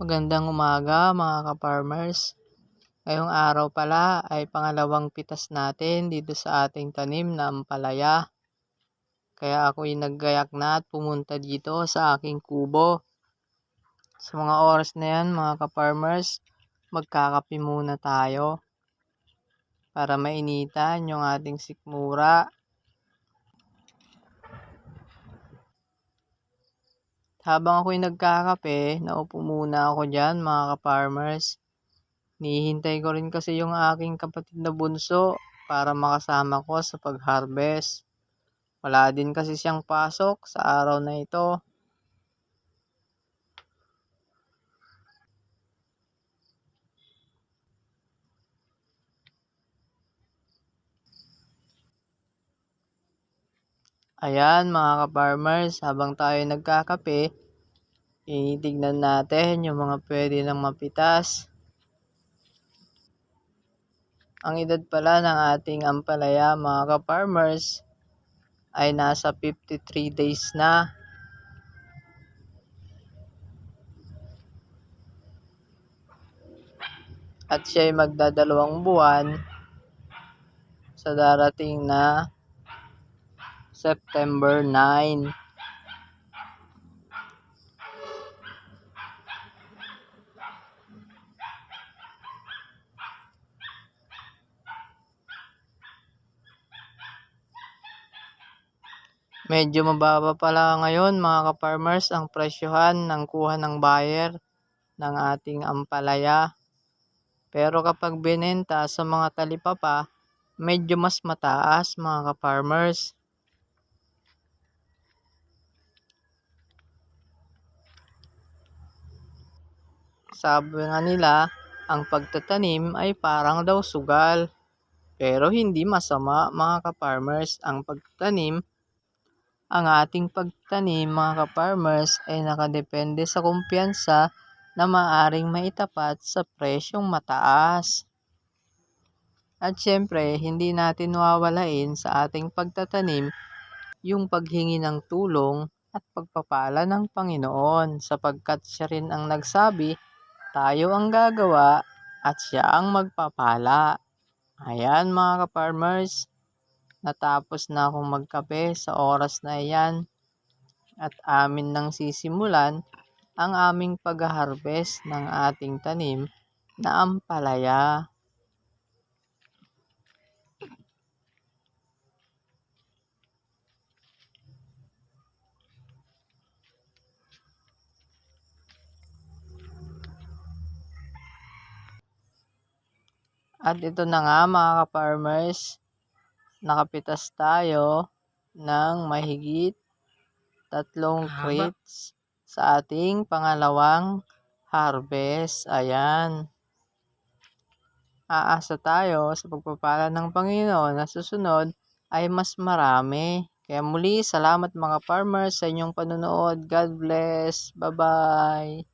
Magandang umaga mga ka-farmers. Ngayong araw pala ay pangalawang pitas natin dito sa ating tanim na ampalaya. Kaya ako'y naggayak na at pumunta dito sa aking kubo. Sa mga oras na yan mga ka-farmers, magkakape muna tayo para mainitan yung ating sikmura Habang ako'y nagkakape, naupo muna ako dyan mga ka-farmers. Nihintay ko rin kasi yung aking kapatid na bunso para makasama ko sa pag-harvest. Wala din kasi siyang pasok sa araw na ito. Ayan mga ka-farmers, habang tayo nagkakape, tinitignan natin yung mga pwede nang mapitas. Ang edad pala ng ating ampalaya mga ka-farmers ay nasa 53 days na. At siya ay magdadalawang buwan sa darating na September 9. Medyo mababa pala ngayon mga ka-farmers ang presyohan ng kuha ng buyer ng ating ampalaya. Pero kapag binenta sa mga talipapa, medyo mas mataas mga ka-farmers. Sabi nga nila, ang pagtatanim ay parang daw sugal. Pero hindi masama mga ka-farmers ang pagtatanim. Ang ating pagtanim mga ka-farmers ay nakadepende sa kumpiyansa na maaring maitapat sa presyong mataas. At syempre, hindi natin wawalain sa ating pagtatanim yung paghingi ng tulong at pagpapala ng Panginoon sapagkat siya rin ang nagsabi tayo ang gagawa at siya ang magpapala. Ayan mga ka-farmers, natapos na akong magkape sa oras na iyan at amin nang sisimulan ang aming pag-harvest ng ating tanim na ampalaya. At ito na nga mga ka-farmers, nakapitas tayo ng mahigit tatlong crates sa ating pangalawang harvest. Ayan. Aasa tayo sa pagpapala ng Panginoon na susunod ay mas marami. Kaya muli, salamat mga farmers sa inyong panonood. God bless. Bye-bye.